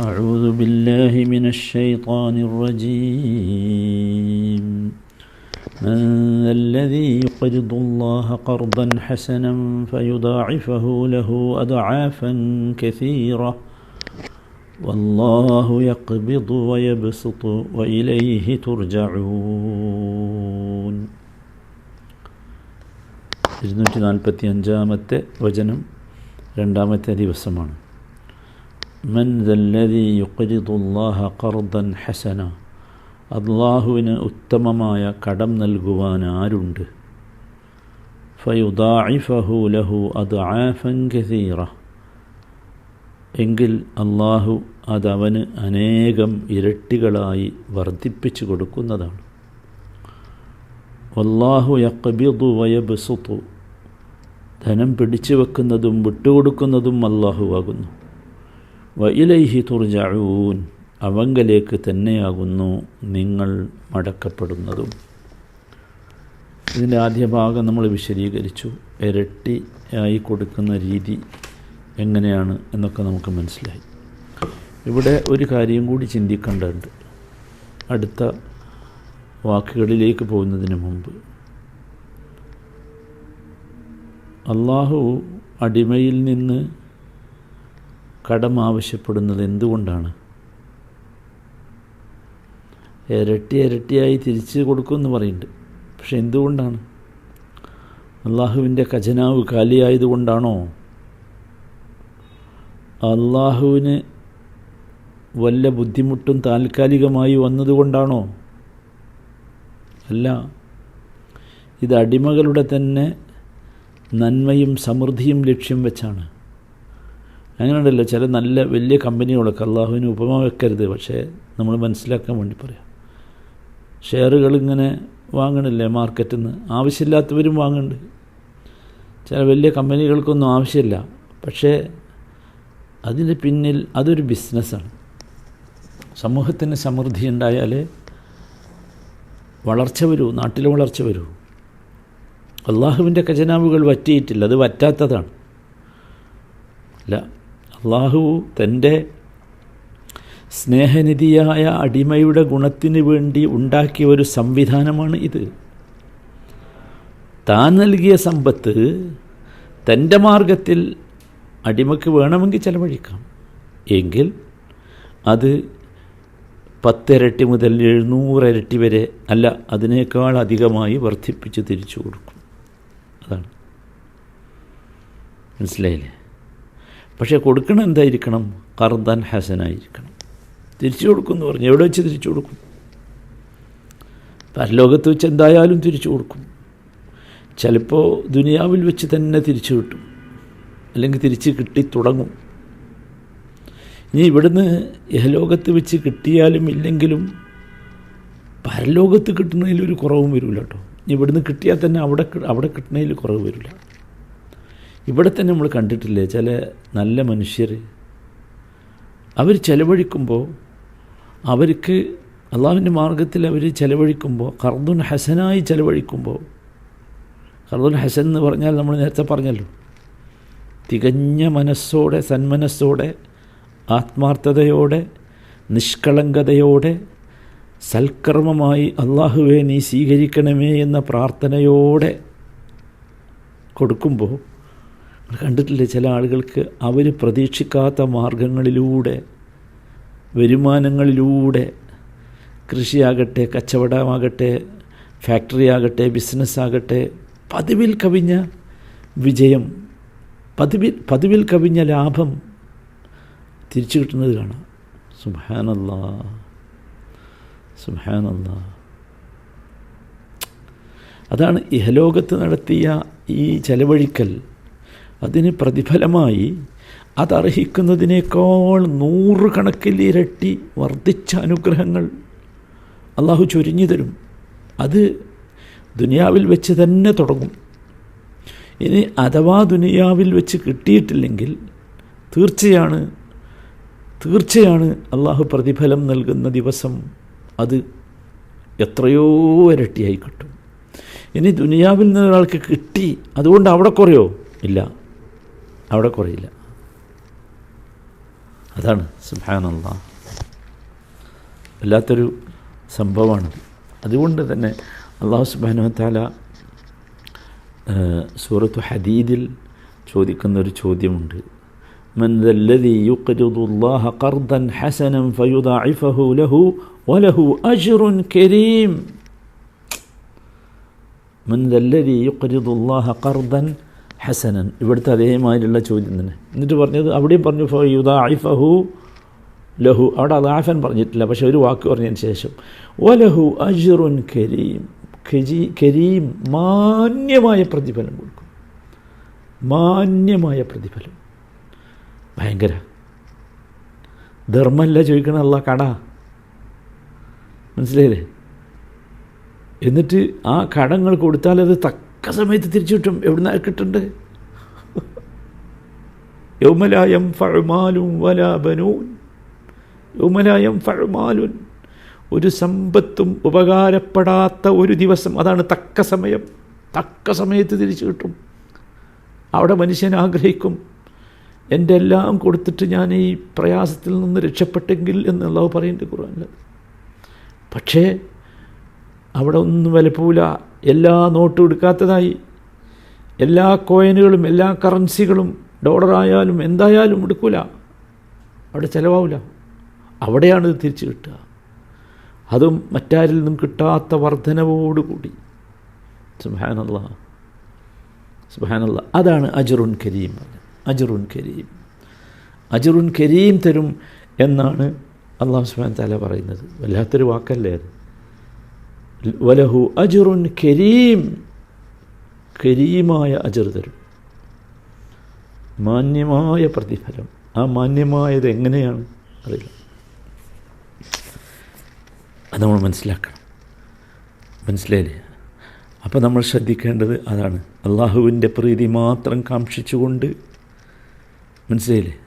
أعوذ بالله من الشيطان الرجيم من ذا الذي يقرض الله قرضا حسنا فيضاعفه له أضعافا كثيرة والله يقبض ويبسط وإليه ترجعون ഇരുന്നൂറ്റി നാൽപ്പത്തി അഞ്ചാമത്തെ വചനം രണ്ടാമത്തെ ദിവസമാണ് മൻ يقرض الله قرضا حسنا. അള്ളാഹുവിന് ഉത്തമമായ കടം നൽകുവാൻ ആരുണ്ട്? ഫയുദാഇഫഹു ലഹു അത് ആഫൻ കസീറ. എങ്കിൽ അള്ളാഹു അതവന് അനേകം ഇരട്ടികളായി വർദ്ധിപ്പിച്ചു കൊടുക്കുന്നതാണ്. വല്ലാഹു യക്ബിദു വയബസുത്തു ധനം പിടിച്ചു വെക്കുന്നതും വിട്ടുകൊടുക്കുന്നതും അള്ളാഹുവാകുന്നു വയിലൈഹി തുർജഊൻ. അവങ്കലേക്ക് തന്നെയാകുന്നു നിങ്ങൾ മടക്കപ്പെടുന്നതും. ഇതിന്റെ ആദ്യ ഭാഗം നമ്മൾ വിശദീകരിച്ചു. ഇരട്ടി ആയി കൊടുക്കുന്ന രീതി എങ്ങനെയാണ് എന്നൊക്കെ നമുക്ക് മനസ്സിലായി. ഇവിടെ ഒരു കാര്യം കൂടി ചിന്തിക്കേണ്ടതുണ്ട്. അടുത്ത വാക്കുകളിലേക്ക് പോകുന്നതിന് മുമ്പ്. അള്ളാഹു അടിമയിൽ നിന്ന് കടം ആവശ്യപ്പെടുന്നത് എന്തുകൊണ്ടാണ്? ഇരട്ടി ഇരട്ടിയായി തിരിച്ചു കൊടുക്കുമെന്ന് പറയുന്നുണ്ട്. പക്ഷെ എന്തുകൊണ്ടാണ്? അള്ളാഹുവിന്റെ ഖജനാവ് കാലിയായതുകൊണ്ടാണോ? അള്ളാഹുവിന് വല്ല ബുദ്ധിമുട്ടും താൽക്കാലികമായി വന്നതുകൊണ്ടാണോ? അല്ല. ഇത് അടിമകളുടെ തന്നെ നന്മയും സമൃദ്ധിയും ലക്ഷ്യം വെച്ചാണ്. അങ്ങനെയുണ്ടല്ലോ ചില നല്ല വലിയ കമ്പനികളൊക്കെ അള്ളാഹുവിന് ഉപമ വെക്കരുത് പക്ഷേ നമ്മൾ മനസ്സിലാക്കാൻ വേണ്ടി പറയാം. ഷെയറുകൾ ഇങ്ങനെ വാങ്ങണില്ലേ മാർക്കറ്റിൽ നിന്ന് ആവശ്യമില്ലാത്തവരും വാങ്ങുന്നുണ്ട്. ചില വലിയ കമ്പനികൾക്കൊന്നും ആവശ്യമില്ല പക്ഷേ അതിന് പിന്നിൽ അതൊരു ബിസിനസ്സാണ്. സമൂഹത്തിന് സമൃദ്ധി ഉണ്ടായാൽ വളർച്ച വരൂ നാട്ടിലെ വളർച്ച വരൂ. അള്ളാഹുവിന്റെ ഖജനാവുകൾ വറ്റിയിട്ടില്ല അത് വറ്റാത്തതാണ്. അല്ല അള്ളാഹു തന്റെ സ്നേഹനിധിയായ അടിമയുടെ ഗുണത്തിന് വേണ്ടി ഉണ്ടാക്കിയ ഒരു സംവിധാനമാണ് ഇത്. താൻ നൽകിയ സമ്പത്ത് തന്റെ മാർഗത്തിൽ അടിമക്ക് വേണമെങ്കിൽ ചെലവഴിക്കാം. എങ്കിൽ അത് പത്തിരട്ടി മുതൽ എഴുന്നൂറിരട്ടി വരെ അല്ല അതിനേക്കാൾ അധികമായി വർദ്ധിപ്പിച്ച് തിരിച്ചു കൊടുക്കും. അതാണ്. മനസ്സിലായില്ലേ? പക്ഷേ കൊടുക്കണം എന്തായിരിക്കണം? കർദൻ ഹസനായിരിക്കണം. തിരിച്ചു കൊടുക്കും എന്ന് പറഞ്ഞു. എവിടെ വെച്ച് തിരിച്ചു കൊടുക്കും? പരലോകത്ത് വെച്ച് എന്തായാലും തിരിച്ചു കൊടുക്കും. ചിലപ്പോൾ ദുനിയാവിൽ വെച്ച് തന്നെ തിരിച്ചു കിട്ടും. അല്ലെങ്കിൽ തിരിച്ച് കിട്ടി തുടങ്ങും. ഇനി ഇവിടുന്ന് യഹലോകത്ത് വെച്ച് കിട്ടിയാലും ഇല്ലെങ്കിലും പരലോകത്ത് കിട്ടുന്നതിലൊരു കുറവും വരില്ല കേട്ടോ. ഇനി ഇവിടുന്ന് കിട്ടിയാൽ തന്നെ അവിടെ അവിടെ കിട്ടുന്നതിൽ കുറവ് വരില്ല. ഇവിടെ തന്നെ നമ്മൾ കണ്ടിട്ടില്ലേ ചില നല്ല മനുഷ്യർ? അവർ ചെലവഴിക്കുമ്പോൾ അവർക്ക് അള്ളാഹുവിന്റെ മാർഗത്തിൽ അവർ ചെലവഴിക്കുമ്പോൾ കർദുൻ ഹസനായി ചെലവഴിക്കുമ്പോൾ കർദുൻ ഹസൻ എന്ന് പറഞ്ഞാൽ നമ്മൾ നേരത്തെ പറഞ്ഞല്ലോ തികഞ്ഞ മനസ്സോടെ സന്മനസ്സോടെ ആത്മാർത്ഥതയോടെ നിഷ്കളങ്കതയോടെ സൽക്കർമ്മമായി അള്ളാഹുവെ നീ സ്വീകരിക്കണമേ എന്ന പ്രാർത്ഥനയോടെ കൊടുക്കുമ്പോൾ കണ്ടിട്ടില്ലേ ചില ആളുകൾക്ക് അവർ പ്രതീക്ഷിക്കാത്ത മാർഗങ്ങളിലൂടെ വരുമാനങ്ങളിലൂടെ കൃഷിയാകട്ടെ കച്ചവടമാകട്ടെ ഫാക്ടറി ആകട്ടെ ബിസിനസ്സാകട്ടെ പതിവിൽ കവിഞ്ഞ വിജയം പതിവിൽ പതിവിൽ കവിഞ്ഞ ലാഭം തിരിച്ചു കിട്ടുന്നത് കാണാം. സുബാനല്ലാ സുബാനല്ലാ അതാണ് ഇഹലോകത്ത് നടത്തിയ ഈ ചെലവഴിക്കൽ. അതിന് പ്രതിഫലമായി അതർഹിക്കുന്നതിനേക്കാൾ നൂറുകണക്കിൽ ഇരട്ടി വർദ്ധിച്ച അനുഗ്രഹങ്ങൾ അള്ളാഹു ചൊരിഞ്ഞു തരും. അത് ദുനിയാവിൽ വെച്ച് തന്നെ തുടങ്ങും. ഇനി അഥവാ ദുനിയാവിൽ വെച്ച് കിട്ടിയിട്ടില്ലെങ്കിൽ തീർച്ചയാണ് തീർച്ചയാണ് അള്ളാഹു പ്രതിഫലം നൽകുന്ന ദിവസം അത് എത്രയോ ഇരട്ടിയായി കിട്ടും. ഇനി ദുനിയാവിൽ നിന്ന് ഒരാൾക്ക് കിട്ടി അതുകൊണ്ട് അവിടെ കുറയോ? ഇല്ല. അവിടെ കുറയില്ല അതാണ് സുബാനല്ല വല്ലാത്തൊരു സംഭവമാണിത് അതുകൊണ്ട് തന്നെ അള്ളാഹു സുബാനു താല സൂറത്ത് ഹദീദിൽ ചോദിക്കുന്ന ഒരു ചോദ്യമുണ്ട് من ذا الذي يقرض الله قرضا حسنا فيضاعفه له وله أجر كريم من ذا الذي يقرض الله قرضا ഹസനൻ. ഇവിടുത്തെ അതേമാതിരിയുള്ള ചോദ്യം തന്നെ. എന്നിട്ട് പറഞ്ഞത് അവിടെയും പറഞ്ഞു ഫോ യു ദൈഫഹു ലഹു. അവിടെ അദാഫൻ പറഞ്ഞിട്ടില്ല പക്ഷെ ഒരു വാക്ക് പറഞ്ഞതിന് ശേഷം ഒലഹു അജുറുൻ കരീം. ഖജി കരീം മാന്യമായ പ്രതിഫലം കൊടുക്കും. മാന്യമായ പ്രതിഫലം. ഭയങ്കര. ധർമ്മല്ല ചോദിക്കണമല്ല കട. മനസ്സിലായില്ലേ? എന്നിട്ട് ആ കടങ്ങൾ കൊടുത്താൽ അത് തക്ക സമയത്ത് തിരിച്ചു കിട്ടും എവിടുന്ന് കിട്ടുന്നുണ്ട് യൗമലായം ഫഴുമാലും വലാബനൂൻ യൗമലായം ഫഴുമാലുൻ ഒരു സമ്പത്തും ഉപകാരപ്പെടാത്ത ഒരു ദിവസം. അതാണ് തക്ക സമയം. തക്ക സമയത്ത് തിരിച്ചു കിട്ടും. അവിടെ മനുഷ്യൻ ആഗ്രഹിക്കും എന്റെ എല്ലാം കൊടുത്തിട്ട് ഞാൻ ഈ പ്രയാസത്തിൽ നിന്ന് രക്ഷപ്പെട്ടെങ്കിൽ എന്നുള്ളത് പറയേണ്ടി ഖുർആനിൽ. പക്ഷേ അവിടെ ഒന്നും വിലപ്പോല. എല്ലാ നോട്ടും എടുക്കാത്തതായി. എല്ലാ കോയിനുകളും എല്ലാ കറൻസികളും ഡോളറായാലും എന്തായാലും എടുക്കൂല. അവിടെ ചിലവാവില്ല അവിടെയാണ് ഇത് തിരിച്ചു കിട്ടുക. അതും മറ്റാരിൽ നിന്നും കിട്ടാത്ത വർധനവോടുകൂടി. സുബാനല്ല സുബാനല്ല അതാണ് അജറുൻ കരീം. അജറുൻ കരീം. അജറുൻ കരീം തരും എന്നാണ് അള്ളാഹു സുബാൻ താല പറയുന്നത്. വല്ലാത്തൊരു വാക്കല്ലേ അത്? വലഹു അജുറുൻ കരീം. കരീമായ അജർ തരും. മാന്യമായ പ്രതിഫലം. ആ മാന്യമായത് എങ്ങനെയാണ്? അറിയില്ല. അത് നമ്മൾ മനസ്സിലാക്കണം. മനസ്സിലായില്ലേ? അപ്പോൾ നമ്മൾ ശ്രദ്ധിക്കേണ്ടത് അതാണ്. അള്ളാഹുവിന്റെ പ്രീതി മാത്രം കാക്ഷിച്ചുകൊണ്ട് മനസ്സിലായില്ലേ?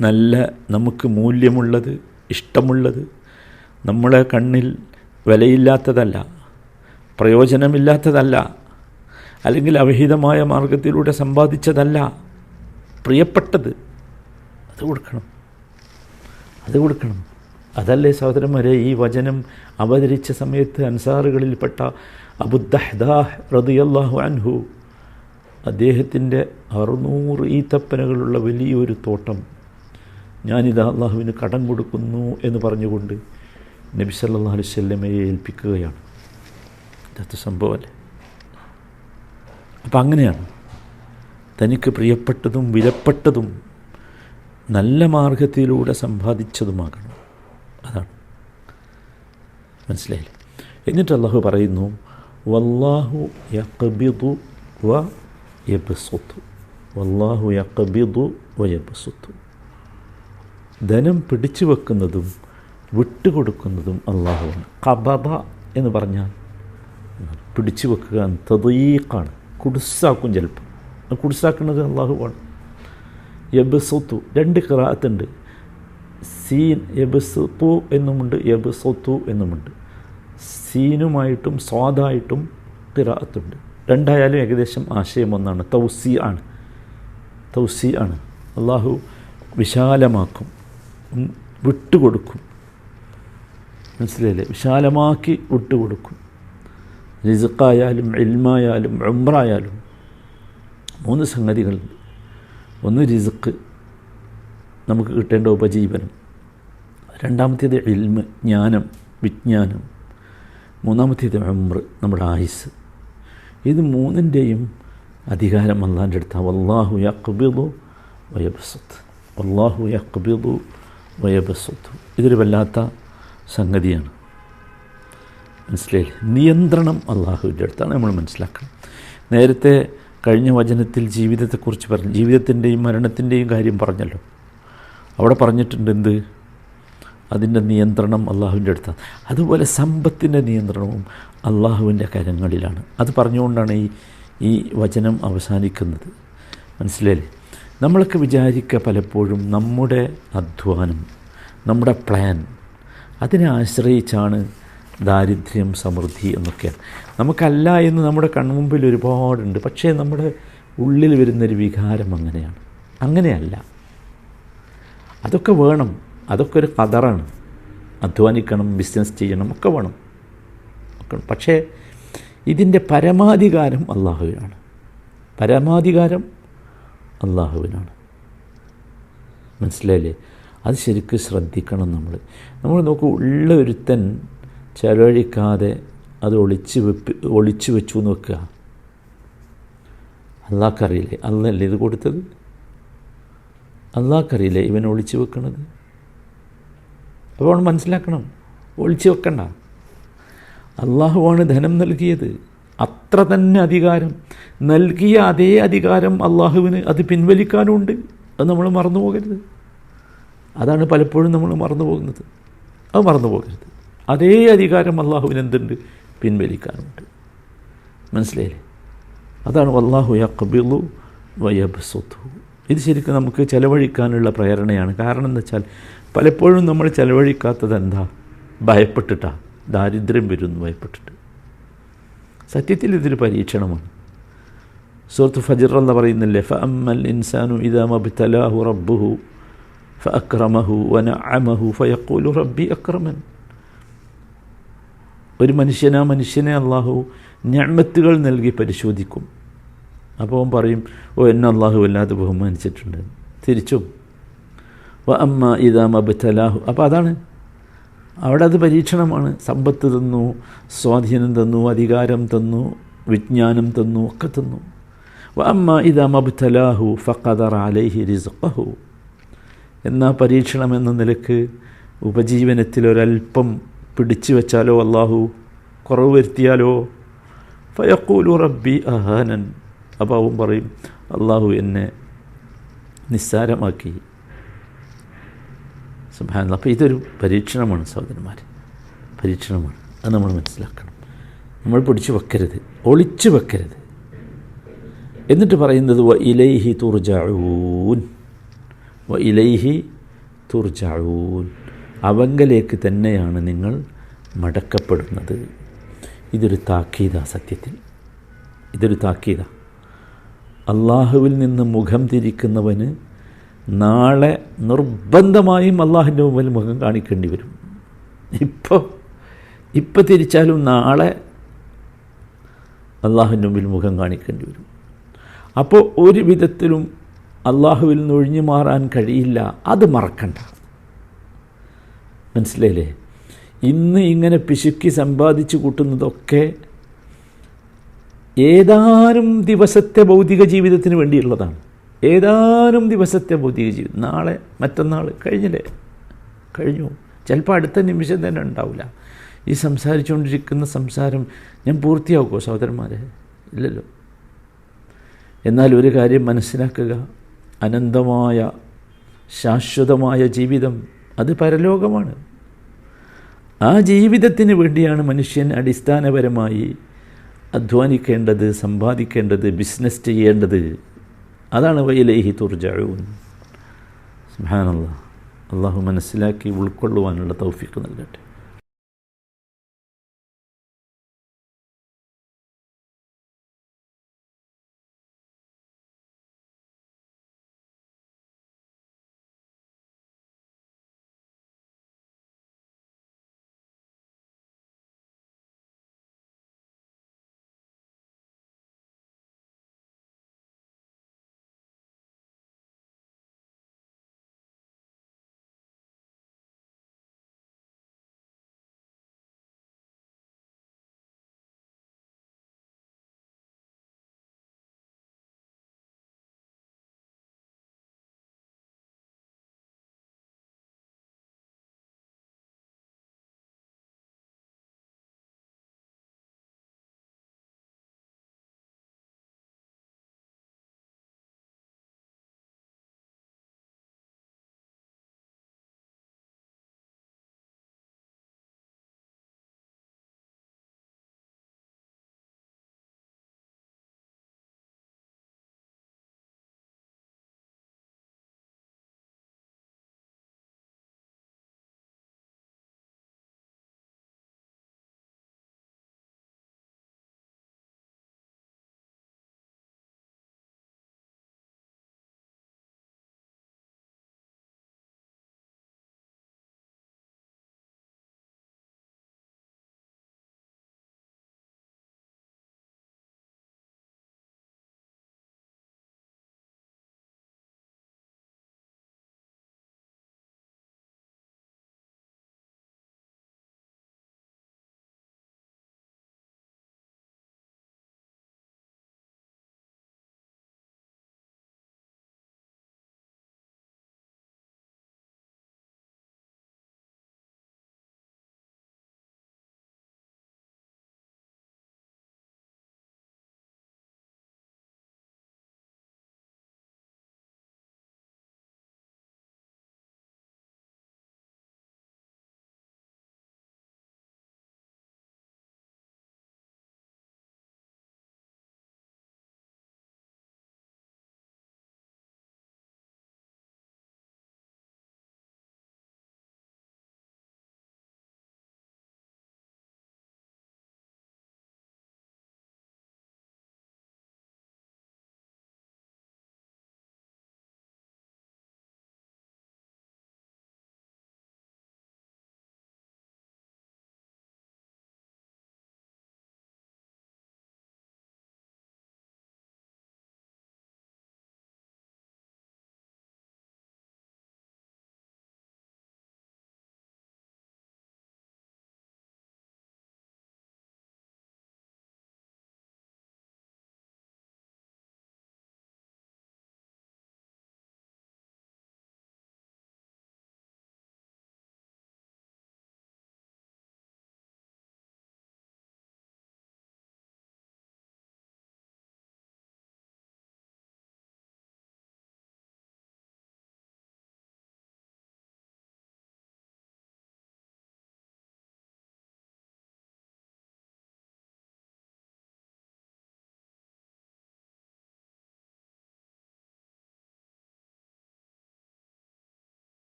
നല്ല നമുക്ക് മൂല്യമുള്ളത് ഇഷ്ടമുള്ളത് നമ്മളെ കണ്ണിൽ വിലയില്ലാത്തതല്ല. പ്രയോജനമില്ലാത്തതല്ല. അല്ലെങ്കിൽ അവിഹിതമായ മാർഗത്തിലൂടെ സമ്പാദിച്ചതല്ല. പ്രിയപ്പെട്ടത്. അത് കൊടുക്കണം. അത് കൊടുക്കണം. അതല്ലേ സഹോദരന്മാരെ ഈ വചനം അവതരിച്ച സമയത്ത് അൻസാറുകളിൽപ്പെട്ട അബുദ്ദഹ്ദാഹ് റതിയല്ലാഹു അൻഹു അദ്ദേഹത്തിന്റെ അറുന്നൂറ് ഈത്തപ്പനകളുള്ള വലിയൊരു തോട്ടം ഞാനിത് അള്ളാഹുവിന് കടം കൊടുക്കുന്നു എന്ന് പറഞ്ഞുകൊണ്ട് നബി സല്ലാ അലുസല്ലമയെ ഏൽപ്പിക്കുകയാണ്. ഇതൊക്കെ സംഭവമല്ലേ അപ്പം അങ്ങനെയാണ്. തനിക്ക് പ്രിയപ്പെട്ടതും വിലപ്പെട്ടതും നല്ല മാർഗത്തിലൂടെ സമ്പാദിച്ചതുമാകണം. അതാണ്. മനസ്സിലായില്ലേ? എന്നിട്ട് അള്ളാഹു പറയുന്നു വല്ലാഹു യഖബിദു വ യബ്സുത്തു. വല്ലാഹു യഖബിദു വ യബ്സുത്തു. ധനം പിടിച്ചു വെക്കുന്നതും വിട്ടുകൊടുക്കുന്നതും അള്ളാഹുവാണ് കബബ എന്ന് പറഞ്ഞാൽ പിടിച്ചു വെക്കുക തതീക്കാണ് കുടിസാക്കും ചിലപ്പോൾ കുടിസാക്കുന്നത് അള്ളാഹുവാണ് യബസുത്തു രണ്ട് കിറാത്തുണ്ട് സീൻ യബസുത്തു എന്നുമുണ്ട് യബസുത്തു എന്നുമുണ്ട്. സീനുമായിട്ടും സ്വാദായിട്ടും കിറാത്തുണ്ട് രണ്ടായാലും ഏകദേശം ആശയം ഒന്നാണ് തൗസി ആണ്. തൗസി ആണ്. അള്ളാഹു വിശാലമാക്കും. വിട്ടുകൊടുക്കും. മനസ്സിലായില്ലേ? വിശാലമാക്കി വിട്ടുകൊടുക്കും. റിസുക്കായാലും എൽമായാലും ഉംറായാലും മൂന്ന് സംഗതികളുണ്ട്. ഒന്ന് റിസുക്ക് നമുക്ക് കിട്ടേണ്ട ഉപജീവനം. രണ്ടാമത്തേത് ഇൽമ് ജ്ഞാനം വിജ്ഞാനം. മൂന്നാമത്തേത് ഉംറ് നമ്മുടെ ആയുസ്. ഇത് മൂന്നിന്റെയും അധികാരം അള്ളാന്റെ അടുത്ത വല്ലാഹു യക്ബിദു വയബസത്ത് വല്ലാഹു യക്ബിദു വയബസത്ത് ഇതൊരു വല്ലാത്ത സംഗതിയാണ്. മനസ്സിലായില്ലേ? നിയന്ത്രണം അള്ളാഹുവിന്റെ അടുത്താണ് നമ്മൾ മനസ്സിലാക്കണം. നേരത്തെ കഴിഞ്ഞ വചനത്തിൽ ജീവിതത്തെക്കുറിച്ച് പറഞ്ഞു ജീവിതത്തിന്റെയും മരണത്തിന്റെയും കാര്യം പറഞ്ഞല്ലോ. അവിടെ പറഞ്ഞിട്ടുണ്ട് എന്ത്? അതിന്റെ നിയന്ത്രണം അള്ളാഹുവിന്റെ അടുത്താണ്. അതുപോലെ സമ്പത്തിന്റെ നിയന്ത്രണവും അള്ളാഹുവിന്റെ കരങ്ങളിലാണ്. അത് പറഞ്ഞുകൊണ്ടാണ് ഈ ഈ വചനം അവസാനിക്കുന്നത്. മനസ്സിലായില്ലേ? നമ്മളൊക്കെ വിചാരിക്കുക പലപ്പോഴും നമ്മുടെ അധ്വാനം നമ്മുടെ പ്ലാൻ അതിനെ ആശ്രയിച്ചാണ് ദാരിദ്ര്യം സമൃദ്ധി എന്നൊക്കെ. നമുക്കല്ല എന്ന് നമ്മുടെ കൺമുമ്പിൽ ഒരുപാടുണ്ട്. പക്ഷേ നമ്മുടെ ഉള്ളിൽ വരുന്നൊരു വികാരം അങ്ങനെയാണ്. അങ്ങനെയല്ല. അതൊക്കെ വേണം. അതൊക്കെ ഒരു കതറാണ്. അധ്വാനിക്കണം ബിസിനസ് ചെയ്യണം ഒക്കെ വേണം. പക്ഷേ ഇതിന്റെ പരമാധികാരം അള്ളാഹുവിനാണ് പരമാധികാരം അള്ളാഹുവിനാണ് മനസ്സിലായില്ലേ? അത് ശരിക്കും ശ്രദ്ധിക്കണം നമ്മൾ. നമ്മൾ നോക്കൂ ഉള്ള ഒരുത്തൻ ചെലവഴിക്കാതെ അത് ഒളിച്ച് വെപ്പ് ഒളിച്ചു വെച്ചു എന്ന് വെക്കുക. അള്ളാഹ്ക്കറിയില്ലേ? അല്ലല്ലേ ഇത് കൊടുത്തത്? അള്ളാഹ്ക്കറിയില്ലേ ഇവൻ ഒളിച്ചു വെക്കണത്? അപ്പോൾ മനസ്സിലാക്കണം ഒളിച്ചു വെക്കണ്ട. അള്ളാഹുവാണ് ധനം നൽകിയത്. അത്ര തന്നെ അധികാരം. നൽകിയ അതേ അധികാരം അള്ളാഹുവിന് അത് പിൻവലിക്കാനുണ്ട്. അത് നമ്മൾ മറന്നു പോകരുത് അതാണ് പലപ്പോഴും നമ്മൾ മറന്നു പോകുന്നത് അത് മറന്നു പോകരുത് അതേ അധികാരം അള്ളാഹുവിന് എന്തുണ്ട് പിൻവലിക്കാനുണ്ട്. മനസ്സിലായില്ലേ? അതാണ് വല്ലാഹു യഖ്ബിലു വയബ്സുത്തു ഇത് ശരിക്കും നമുക്ക് ചെലവഴിക്കാനുള്ള പ്രേരണയാണ്. കാരണം എന്താ വെച്ചാൽ പലപ്പോഴും നമ്മൾ ചിലവഴിക്കാത്തത് എന്താ? ഭയപ്പെട്ടിട്ടാ. ദാരിദ്ര്യം വരുന്നു ഭയപ്പെട്ടിട്ട്. സത്യത്തിൽ ഇതൊരു പരീക്ഷണമാണ്. സുഹൃത്ത് ഫജിർ എന്ന് പറയുന്നില്ലേ ഫ അമ്മൽ ഇൻസാനു ഇതാ മബ്തലാഹു റബ്ബുഹു. ഫ അക്രമഹു വന അമഹു ഫയക്കൂലു റബ്ബി അക്രമൻ ഒരു മനുഷ്യനാ മനുഷ്യനെ അള്ളാഹു ഞമ്മത്തുകൾ നൽകി പരിശോധിക്കും. അപ്പോൾ അവൻ പറയും ഓ എന്നെ അള്ളാഹു വല്ലാതെ ബഹുമാനിച്ചിട്ടുണ്ട്. തിരിച്ചും. വ അമ്മ ഇതാ മബ്തലാഹു. അപ്പോൾ അതാണ്. അവിടെ അത് പരീക്ഷണമാണ്. സമ്പത്ത് തന്നു സ്വാധീനം തന്നു അധികാരം തന്നു വിജ്ഞാനം തന്നു ഒക്കെ തന്നു. വ അമ്മ ഇതാ മബ്തലാഹു ഫഖദർ അലൈഹി റിസ്ഖഹു. എന്ന പരീക്ഷണം എന്ന നിലയ്ക്ക് ഉപജീവനത്തിൽ ഒരല്പം പിടിച്ചു വെച്ചാലോ അള്ളാഹു കുറവ് വരുത്തിയാലോ? ഫയക്കൂലു റബ്ബി അഹാനൻ. അവൻ പറയും അള്ളാഹു എന്നെ നിസ്സാരമാക്കി. സുഭാന അപ്പോൾ ഇതൊരു പരീക്ഷണമാണ് സഹോദരന്മാർ പരീക്ഷണമാണ്. അത് നമ്മൾ മനസ്സിലാക്കണം. നമ്മൾ പിടിച്ചു വെക്കരുത്. ഒളിച്ചു വെക്കരുത്. എന്നിട്ട് പറയുന്നത് ഇലൈഹി തുർജഊൻ. വ ഇലൈഹി തുർജഊൻ. അവങ്കലേക്ക് തന്നെയാണ് നിങ്ങൾ മടക്കപ്പെടുന്നത്. ഇതൊരു താക്കീത സത്യത്തിൽ. ഇതൊരു താക്കീത. അള്ളാഹുവിൽ നിന്ന് മുഖം തിരിക്കുന്നവന് നാളെ നിർബന്ധമായും അള്ളാഹുവിന്റെ മുമ്പിൽ മുഖം കാണിക്കേണ്ടി വരും. ഇപ്പോൾ ഇപ്പം തിരിച്ചാലും നാളെ അള്ളാഹുവിന്റെ മുമ്പിൽ മുഖം കാണിക്കേണ്ടി വരും. അപ്പോൾ ഒരു വിധത്തിലും അള്ളാഹുവിൽ നിന്ന് ഒഴിഞ്ഞു മാറാൻ കഴിയില്ല. അത് മറക്കണ്ട. മനസ്സിലായില്ലേ? ഇന്ന് ഇങ്ങനെ പിശുക്കി സമ്പാദിച്ചു കൂട്ടുന്നതൊക്കെ ഏതാനും ദിവസത്തെ ഭൗതിക ജീവിതത്തിന് വേണ്ടിയുള്ളതാണ്. ഏതാനും ദിവസത്തെ ഭൗതിക ജീവിതം. നാളെ മറ്റന്നാൾ കഴിഞ്ഞില്ലേ? കഴിഞ്ഞു. ചിലപ്പോൾ അടുത്ത നിമിഷം തന്നെ ഉണ്ടാവില്ല. ഈ സംസാരിച്ചുകൊണ്ടിരിക്കുന്ന സംസാരം ഞാൻ പൂർത്തിയാക്കുമോ സഹോദരന്മാരെ? ഇല്ലല്ലോ. എന്നാൽ ഒരു കാര്യം മനസ്സിലാക്കുക. അനന്തമായ ശാശ്വതമായ ജീവിതം അത് പരലോകമാണ്. ആ ജീവിതത്തിന് വേണ്ടിയാണ് മനുഷ്യൻ അടിസ്ഥാനപരമായി അധ്വാനിക്കേണ്ടത് സമ്പാദിക്കേണ്ടത് ബിസിനസ് ചെയ്യേണ്ടത്. അതാണ് വൈലേഹി തുർജഊൻ. സുഹാനുള്ള അള്ളാഹു മനസ്സിലാക്കി ഉൾക്കൊള്ളുവാനുള്ള തൗഫിക്ക് നൽകട്ടെ.